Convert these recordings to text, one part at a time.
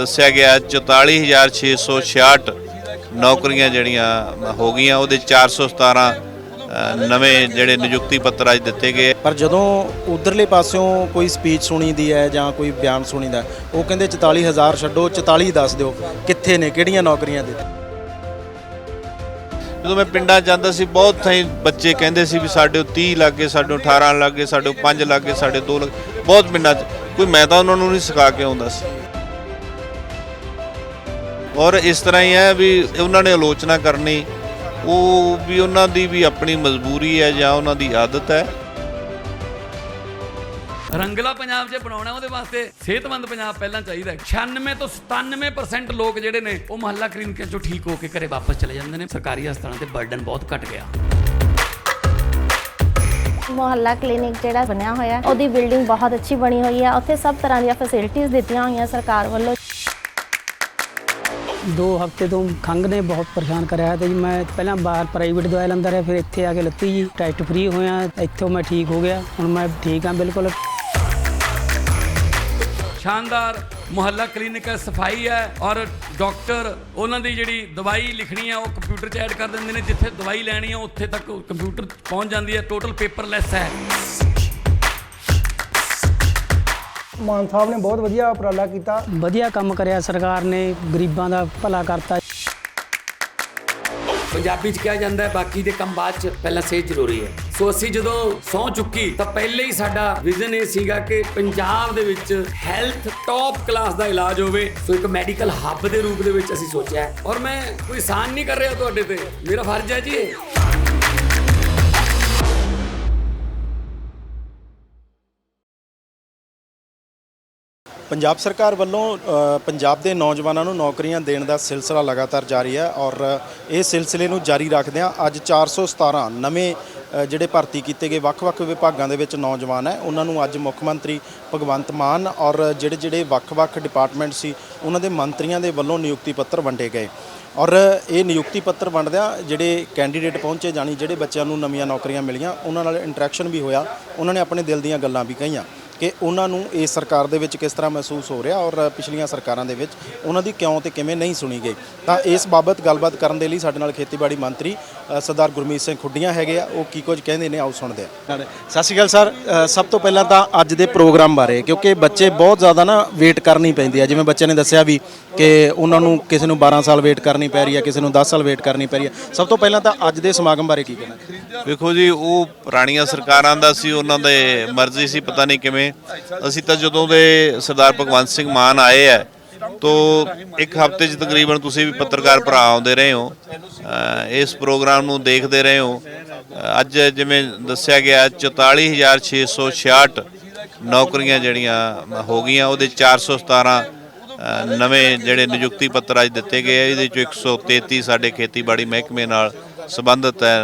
ਦੱਸਿਆ ਗਿਆ 44666 ਨੌਕਰੀਆਂ ਜਿਹੜੀਆਂ ਹੋ ਗਈਆਂ ਉਹਦੇ 417 ਅ, ਨਵੇਂ ਜਿਹੜੇ ਨਿਯੁਕਤੀ ਪੱਤਰ ਅੱਜ ਦਿੱਤੇ ਗਏ। ਪਰ ਜਦੋਂ ਉਧਰਲੇ ਪਾਸਿਓਂ ਕੋਈ ਸਪੀਚ ਸੁਣੀਦੀ ਹੈ ਜਾਂ ਕੋਈ ਬਿਆਨ ਸੁਣੀਦਾ ਹੈ, ਉਹ ਕਹਿੰਦੇ 44000 ਛੱਡੋ 44 ਦੱਸ ਦਿਓ ਕਿੱਥੇ ਨੇ ਕਿਹੜੀਆਂ ਨੌਕਰੀਆਂ ਦੇ? ਜਦੋਂ ਮੈਂ ਪਿੰਡਾਂ ਜਾਂਦਾ ਸੀ ਬਹੁਤ ਥਾਈਂ ਬੱਚੇ ਕਹਿੰਦੇ ਸੀ ਵੀ ਸਾਡੇ 30 ਲੱਗੇ ਸਾਡੇ 18 ਲੱਗੇ ਸਾਡੇ 5 ਲੱਗੇ ਸਾਡੇ 2 ਲੱਗੇ ਬਹੁਤ ਪਿੰਡਾਂ 'ਚ। ਕੋਈ ਮੈਂ ਤਾਂ ਉਹਨਾਂ ਨੂੰ ਨਹੀਂ ਸਿਖਾ ਕੇ ਆਉਂਦਾ ਸੀ। ਔਰ ਇਸ ਤਰ੍ਹਾਂ ਹੀ ਹੈ ਵੀ ਉਹਨਾਂ ਨੇ ਆਲੋਚਨਾ ਕਰਨੀ ਉਹ ਵੀ ਉਹਨਾਂ ਦੀ ਵੀ ਆਪਣੀ ਮਜਬੂਰੀ ਹੈ ਜਾਂ ਉਹਨਾਂ ਦੀ ਆਦਤ ਹੈ। ਰੰਗਲਾ ਪੰਜਾਬ ਜੇ ਬਣਾਉਣਾ ਉਹਦੇ ਵਾਸਤੇ ਸਿਹਤਮੰਦ ਪੰਜਾਬ ਪਹਿਲਾਂ ਚਾਹੀਦਾ ਹੈ। 96 ਤੋਂ 97% ਲੋਕ ਜਿਹੜੇ ਨੇ ਉਹ ਮੁਹੱਲਾ ਕਲੀਨਿਕਾਂ ਚੋਂ ਠੀਕ ਹੋ ਕੇ ਘਰੇ ਵਾਪਸ ਚਲੇ ਜਾਂਦੇ ਨੇ। ਸਰਕਾਰੀ ਹਸਪਤਾਲਾਂ ਤੇ ਬਰਡਨ ਬਹੁਤ ਘਟ ਗਿਆ। ਮੁਹੱਲਾ ਕਲੀਨਿਕ ਜਿਹੜਾ ਬਣਿਆ ਹੋਇਆ ਉਹਦੀ ਬਿਲਡਿੰਗ ਬਹੁਤ ਅੱਛੀ ਬਣੀ ਹੋਈ ਹੈ। ਉੱਥੇ ਸਭ ਤਰ੍ਹਾਂ ਦੀਆਂ ਫੈਸਿਲਿਟੀਆਂ ਦਿੱਤੀਆਂ ਹੋਈਆਂ ਸਰਕਾਰ ਵੱਲੋਂ। ਦੋ ਹਫ਼ਤੇ ਤੋਂ ਖੰਘ ਨੇ, ਬਹੁਤ ਪਰੇਸ਼ਾਨ ਕਰਿਆ ਹੈ ਤੇ ਜੀ ਮੈਂ ਪਹਿਲਾਂ ਬਾਹਰ ਪ੍ਰਾਈਵੇਟ ਦਵਾਈ ਲੈਂਦਾ ਰਿਹਾ, ਫਿਰ ਇੱਥੇ ਆ ਕੇ ਲੱਤੀ ਜੀ ਟੈਸਟ ਫ੍ਰੀ ਹੋਇਆ, ਇੱਥੋਂ ਮੈਂ ਠੀਕ ਹੋ ਗਿਆ, ਹੁਣ ਮੈਂ ਠੀਕ ਹਾਂ ਬਿਲਕੁਲ। ਸ਼ਾਨਦਾਰ ਮੁਹੱਲਾ ਕਲੀਨਿਕ ਹੈ ਸਫ਼ਾਈ ਹੈ ਔਰ ਡਾਕਟਰ ਉਹਨਾਂ ਦੀ ਜਿਹੜੀ ਦਵਾਈ ਲਿਖਣੀ ਹੈ, ਉਹ ਕੰਪਿਊਟਰ 'ਚ ਐਡ ਕਰ ਦਿੰਦੇ ਨੇ, ਜਿੱਥੇ ਦਵਾਈ ਲੈਣੀ ਹੈ, ਉੱਥੇ ਤੱਕ ਕੰਪਿਊਟਰ ਪਹੁੰਚ ਜਾਂਦੀ ਹੈ ਟੋਟਲ ਪੇਪਰਲੈਸ ਹੈ। ਮਾਨ ਸਾਹਿਬ ਨੇ ਬਹੁਤ ਵਧੀਆ ਉਪਰਾਲਾ ਕੀਤਾ। ਵਧੀਆ ਕੰਮ ਕਰਿਆ ਸਰਕਾਰ ਨੇ ਗਰੀਬਾਂ ਦਾ ਭਲਾ ਕਰਤਾ। ਪੰਜਾਬੀ 'ਚ ਕਿਹਾ ਜਾਂਦਾ ਹੈ ਬਾਕੀ ਦੇ ਕੰਮ ਬਾਅਦ 'ਚ ਪਹਿਲਾਂ ਸਿਹਤ ਜ਼ਰੂਰੀ ਹੈ। ਸੋ ਅਸੀਂ ਜਦੋਂ ਸੌ ਚੁੱਕੀ ਤਾਂ ਪਹਿਲੇ ਹੀ ਸਾਡਾ ਵਿਜ਼ਨ ਇਹ ਸੀਗਾ ਕਿ ਪੰਜਾਬ ਦੇ ਵਿੱਚ ਹੈਲਥ ਟੌਪ ਕਲਾਸ ਦਾ ਇਲਾਜ ਹੋਵੇ। ਸੋ ਇੱਕ ਮੈਡੀਕਲ ਹੱਬ ਦੇ ਰੂਪ ਦੇ ਵਿੱਚ ਅਸੀਂ ਸੋਚਿਆ ਔਰ ਮੈਂ ਕੋਈ ਆਸਾਨ ਨਹੀਂ ਕਰ ਰਿਹਾ ਤੁਹਾਡੇ ਤੇ। ਮੇਰਾ ਫਰਜ਼ ਹੈ ਜੀ ਪੰਜਾਬ ਸਰਕਾਰ ਵੱਲੋਂ ਪੰਜਾਬ ਦੇ ਨੌਜਵਾਨਾਂ ਨੂੰ ਨੌਕਰੀਆਂ ਦੇਣ ਦਾ ਸਿਲਸਿਲਾ ਲਗਾਤਾਰ ਜਾਰੀ ਹੈ ਔਰ ਇਹ ਸਿਲਸਿਲੇ ਨੂੰ ਜਾਰੀ ਰੱਖਦਿਆਂ ਅੱਜ 417 ਨਵੇਂ ਜਿਹੜੇ ਭਰਤੀ ਕੀਤੇ ਗਏ ਵੱਖ-ਵੱਖ ਵਿਭਾਗਾਂ ਦੇ ਵਿੱਚ ਨੌਜਵਾਨ ਹੈ। ਉਹਨਾਂ ਨੂੰ ਅੱਜ ਮੁੱਖ ਮੰਤਰੀ ਭਗਵੰਤ ਮਾਨ ਔਰ ਜਿਹੜੇ ਜਿਹੜੇ ਵੱਖ-ਵੱਖ ਡਿਪਾਰਟਮੈਂਟ ਸੀ, ਉਹਨਾਂ ਦੇ ਮੰਤਰੀਆਂ ਦੇ ਵੱਲੋਂ ਨਿਯੁਕਤੀ ਪੱਤਰ ਵੰਡੇ ਗਏ। ਔਰ ਇਹ ਨਿਯੁਕਤੀ ਪੱਤਰ ਵੰਡਦਿਆਂ ਜਿਹੜੇ ਕੈਂਡੀਡੇਟ ਪਹੁੰਚੇ ਜਾਣੀ ਜਿਹੜੇ ਬੱਚਿਆਂ ਨੂੰ ਨਵੀਆਂ ਨੌਕਰੀਆਂ ਮਿਲੀਆਂ, ਉਹਨਾਂ ਨਾਲ ਇੰਟਰੈਕਸ਼ਨ ਵੀ ਹੋਇਆ। ਉਹਨਾਂ ਨੇ ਆਪਣੇ ਦਿਲ ਦੀਆਂ ਗੱਲਾਂ ਵੀ ਕਹੀਆਂ। ਕਿ ਉਹਨਾਂ ਨੂੰ ਇਸ ਸਰਕਾਰ ਦੇ ਵਿੱਚ ਕਿਸ ਤਰ੍ਹਾਂ ਮਹਿਸੂਸ ਹੋ ਰਿਹਾ ਔਰ ਪਿਛਲੀਆਂ ਸਰਕਾਰਾਂ ਦੇ ਵਿੱਚ ਉਹਨਾਂ ਦੀ ਕਿਉਂ ਤੇ ਕਿਵੇਂ ਨਹੀਂ ਸੁਣੀ ਗਈ। ਤਾਂ ਇਸ ਬਾਬਤ ਗੱਲਬਾਤ ਕਰਨ ਦੇ ਲਈ ਸਾਡੇ ਨਾਲ ਖੇਤੀਬਾੜੀ ਮੰਤਰੀ ਸਰਦਾਰ ਗੁਰਮੀਤ ਸਿੰਘ ਖੁੱਡੀਆਂ ਹੈਗੇ ਆ। ਉਹ ਕੀ ਕੁਝ ਕਹਿੰਦੇ ਨੇ ਆਓ ਸੁਣਦੇ ਆ ਸਤਿ ਸ਼੍ਰੀ ਅਕਾਲ ਸਰ। ਸਭ ਤੋਂ ਪਹਿਲਾਂ ਤਾਂ ਅੱਜ ਦੇ ਪ੍ਰੋਗਰਾਮ ਬਾਰੇ ਕਿਉਂਕਿ ਬੱਚੇ ਬਹੁਤ ਜ਼ਿਆਦਾ ਨਾ ਵੇਟ ਕਰਨੀ ਪੈਂਦੀ ਆ। ਜਿਵੇਂ ਬੱਚੇ ਨੇ ਦੱਸਿਆ ਵੀ ਕਿ ਉਹਨਾਂ ਨੂੰ ਕਿਸੇ ਨੂੰ 12 ਸਾਲ ਵੇਟ ਕਰਨੀ ਪੈ ਰਹੀ ਹੈ ਕਿਸੇ ਨੂੰ 10 ਸਾਲ ਵੇਟ ਕਰਨੀ ਪੈ ਰਹੀ ਹੈ ਸਭ ਤੋਂ ਪਹਿਲਾਂ ਤਾਂ ਅੱਜ ਦੇ ਸਮਾਗਮ ਬਾਰੇ ਕੀ ਕਹਿਣਾ ਵੇਖੋ ਜੀ ਉਹ ਪੁਰਾਣੀਆਂ ਸਰਕਾਰਾਂ ਦਾ ਸੀ ਉਹਨਾਂ ਦੇ ਮਰਜ਼ੀ ਸੀ ਪਤਾ ਨਹੀਂ ਕਿਵੇਂ। ਅਸੀਂ ਤਾਂ ਜਦੋਂ ਦੇ ਸਰਦਾਰ ਭਗਵੰਤ ਸਿੰਘ ਮਾਨ ਆਏ ਹੈ ਤੋ ਇੱਕ ਹਫ਼ਤੇ 'ਚ ਤਕਰੀਬਨ ਤੁਸੀਂ ਵੀ ਪੱਤਰਕਾਰ ਭਰਾ ਆਉਂਦੇ ਰਹੇ ਹੋ। ਇਸ ਪ੍ਰੋਗਰਾਮ ਨੂੰ ਦੇਖਦੇ ਰਹੇ ਹੋ। ਅੱਜ ਜਿਵੇਂ ਦੱਸਿਆ ਗਿਆ 44666 ਨੌਕਰੀਆਂ ਜਿਹੜੀਆਂ ਹੋ ਗਈਆਂ ਉਹਦੇ 417 ਅ, ਨਵੇਂ ਜਿਹੜੇ ਨਿਯੁਕਤੀ ਪੱਤਰ ਅੱਜ ਦਿੱਤੇ ਗਏ ਇਹਦੇ ਚੋਂ 133 ਸਾਡੇ ਖੇਤੀਬਾੜੀ ਮਹਿਕਮੇ ਨਾਲ ਸੰਬੰਧਿਤ ਹੈ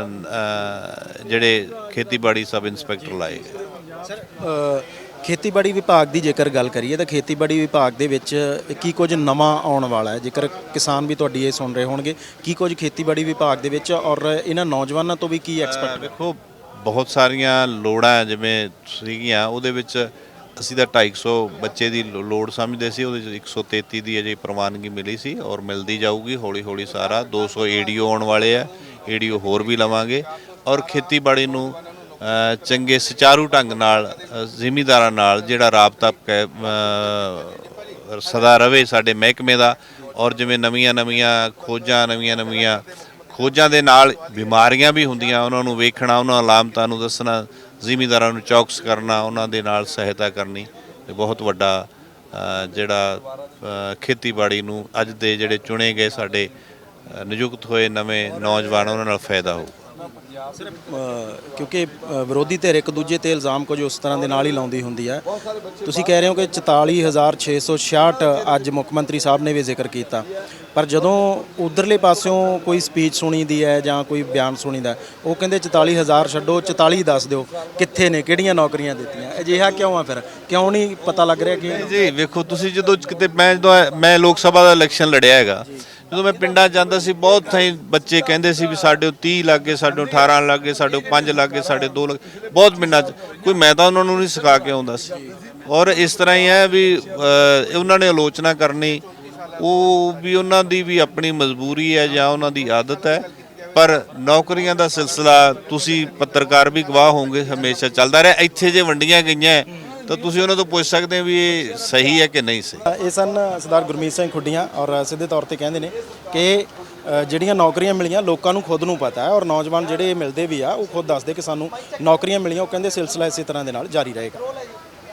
ਜਿਹੜੇ ਖੇਤੀਬਾੜੀ ਸਬ ਇੰਸਪੈਕਟਰ ਲਾਏ ਗਏ। ਸਰ ਖੇਤੀਬਾੜੀ ਵਿਭਾਗ ਦੀ ਜੇਕਰ ਗੱਲ ਕਰੀਏ ਤਾਂ ਖੇਤੀਬਾੜੀ ਵਿਭਾਗ ਦੇ ਵਿੱਚ ਕੀ ਕੁਝ ਨਵਾਂ ਆਉਣ ਵਾਲਾ ਹੈ? ਜੇਕਰ ਕਿਸਾਨ ਵੀ ਤੁਹਾਡੀ ਇਹ ਸੁਣ ਰਹੇ ਹੋਣਗੇ ਕੀ ਕੁਝ ਖੇਤੀਬਾੜੀ ਵਿਭਾਗ ਦੇ ਵਿੱਚ ਔਰ ਇਹਨਾਂ ਨੌਜਵਾਨਾਂ ਤੋਂ ਵੀ ਕੀ ਐਕਸਪੈਕਟ ਵੇਖੋ ਬਹੁਤ ਸਾਰੀਆਂ ਲੋੜਾਂ ਜਿਵੇਂ ਸੀਗੀਆਂ ਉਹਦੇ ਵਿੱਚ ਅਸੀਂ ਤਾਂ 250 ਬੱਚੇ ਦੀ ਲੋੜ ਸਮਝਦੇ ਸੀ ਉਹਦੇ ਚ 133 ਦੀ ਅਜੇ ਪ੍ਰਵਾਨਗੀ ਮਿਲੀ ਸੀ ਔਰ ਮਿਲਦੀ ਜਾਊਗੀ ਹੌਲੀ ਹੌਲੀ ਸਾਰਾ 200 ਏਡੀਓ ਆਉਣ ਵਾਲੇ ਆ ਏਡੀਓ ਹੋਰ ਵੀ ਲਵਾਂਗੇ ਔਰ ਖੇਤੀਬਾੜੀ ਨੂੰ ਚੰਗੇ ਸੁਚਾਰੂ ਢੰਗ ਨਾਲ ਜ਼ਿਮੀਦਾਰਾਂ ਨਾਲ ਜਿਹੜਾ ਰਾਬਤਾ ਕੈ- ਸਦਾ ਰਵੇ ਸਾਡੇ ਮਹਿਕਮੇ ਦਾ ਔਰ ਜਿਵੇਂ ਨਵੀਆਂ ਨਵੀਆਂ ਖੋਜਾਂ, ਨਵੀਆਂ ਨਵੀਆਂ ਖੋਜਾਂ ਦੇ ਨਾਲ ਬਿਮਾਰੀਆਂ ਵੀ ਹੁੰਦੀਆਂ, ਉਹਨਾਂ ਨੂੰ ਵੇਖਣਾ, ਉਹਨਾਂ ਅਲਾਮਤਾਂ ਨੂੰ ਦੱਸਣਾ, ਜ਼ਿਮੀਦਾਰਾਂ ਨੂੰ ਚੌਕਸ ਕਰਨਾ, ਉਹਨਾਂ ਦੇ ਨਾਲ ਸਹਾਇਤਾ ਕਰਨੀ, ਇਹ ਬਹੁਤ ਵੱਡਾ ਜਿਹੜਾ ਖੇਤੀਬਾੜੀ ਨੂੰ ਅੱਜ ਦੇ ਜਿਹੜੇ ਚੁਣੇ ਗਏ ਸਾਡੇ ਨਿਯੁਕਤ ਹੋਏ ਨਵੇਂ ਨੌਜਵਾਨ, ਉਹਨਾਂ ਨਾਲ ਫਾਇਦਾ ਹੋਊ। ਕਿਉਂਕਿ ਵਿਰੋਧੀ ਧਿਰ ਇੱਕ ਦੂਜੇ ਤੇ ਇਲਜ਼ਾਮ ਕੁਝ ਉਸ ਤਰ੍ਹਾਂ ਦੇ ਨਾਲ ਹੀ ਲਾਉਂਦੀ ਹੁੰਦੀ ਹੈ। ਤੁਸੀਂ ਕਹਿ ਰਹੇ ਹੋ ਕਿ 44666 ਅੱਜ ਮੁੱਖ ਮੰਤਰੀ ਸਾਹਿਬ ਨੇ ਵੀ ਜ਼ਿਕਰ ਕੀਤਾ। ਪਰ ਜਦੋਂ ਉਧਰਲੇ ਪਾਸਿਓਂ ਕੋਈ ਸਪੀਚ ਸੁਣੀਦੀ ਹੈ ਜਾਂ ਕੋਈ ਬਿਆਨ ਸੁਣੀਦਾ ਹੈ, ਉਹ ਕਹਿੰਦੇ 44000 ਛੱਡੋ 44 ਦੱਸ ਦਿਓ ਕਿੱਥੇ ਨੇ ਕਿਹੜੀਆਂ ਨੌਕਰੀਆਂ ਦਿੱਤੀਆਂ। ਅਜਿਹਾ ਕਿਉਂ ਆ ਫਿਰ? ਕਿਉਂ ਨਹੀਂ ਪਤਾ ਲੱਗ ਰਿਹਾ ਕਿ ਜੀ ਵੇਖੋ ਤੁਸੀਂ ਜਦੋਂ ਕਿਤੇ ਮੈਂ ਜਦੋਂ ਮੈਂ ਲੋਕ ਸਭਾ ਦਾ ਇਲੈਕਸ਼ਨ ਲੜਿਆ ਹੈਗਾ। ਜਦੋਂ ਮੈਂ ਪਿੰਡਾਂ 'ਚ ਜਾਂਦਾ ਸੀ ਬਹੁਤ ਥਾਈ ਬੱਚੇ ਕਹਿੰਦੇ ਸੀ ਵੀ ਸਾਡੇ 30 ਲੱਗੇ ਸਾਡੇ 18 ਲੱਗੇ, ਸਾਡੇ 5 ਗਏ ਸਾਡੇ 2 ਲੱਗੇ। ਬਹੁਤ ਪਿੰਡਾਂ 'ਚ। ਕੋਈ ਮੈਂ ਤਾਂ ਉਹਨਾਂ ਨੂੰ ਨਹੀਂ ਸਿਖਾ ਕੇ ਆਉਂਦਾ ਸੀ। ਔਰ ਇਸ ਤਰ੍ਹਾਂ ਹੀ ਹੈ ਵੀ ਉਹਨਾਂ ਨੇ ਆਲੋਚਨਾ ਕਰਨੀ, ਉਹ ਵੀ ਉਹਨਾਂ ਦੀ ਵੀ ਆਪਣੀ ਮਜਬੂਰੀ ਹੈ ਜਾਂ ਉਹਨਾਂ ਦੀ ਆਦਤ ਹੈ। ਪਰ ਨੌਕਰੀਆਂ ਦਾ ਸਿਲਸਿਲਾ, ਤੁਸੀਂ ਪੱਤਰਕਾਰ ਵੀ ਗਵਾਹ ਹੋਵੋਗੇ, ਹਮੇਸ਼ਾ ਚੱਲਦਾ ਰਿਹਾ। ਇੱਥੇ ਜੇ ਵੰਡੀਆਂ ਗਈਆਂ ਤਾਂ ਤੁਸੀਂ ਉਹਨਾਂ ਤੋਂ ਪੁੱਛ ਸਕਦੇ ਹੋ ਵੀ ਇਹ ਸਹੀ ਹੈ ਕਿ ਨਹੀਂ ਸਹੀ? ਇਹ ਸਨ ਸਰਦਾਰ ਗੁਰਮੀਤ ਸਿੰਘ ਖੁੱਡੀਆਂ ਔਰ ਸਿੱਧੇ ਤੌਰ ਤੇ ਕਹਿੰਦੇ ਨੇ ਕਿ ਜਿਹੜੀਆਂ ਨੌਕਰੀਆਂ ਮਿਲੀਆਂ ਲੋਕਾਂ ਨੂੰ ਖੁਦ ਨੂੰ ਪਤਾ ਹੈ ਔਰ ਨੌਜਵਾਨ ਜਿਹੜੇ ਮਿਲਦੇ ਵੀ ਆ, ਉਹ ਖੁਦ ਦੱਸਦੇ ਕਿ ਸਾਨੂੰ ਨੌਕਰੀਆਂ ਮਿਲੀਆਂ, ਉਹ ਕਹਿੰਦੇ ਸਿਲਸਿਲਾ ਇਸੇ ਤਰ੍ਹਾਂ ਦੇ ਨਾਲ ਜਾਰੀ ਰਹੇਗਾ।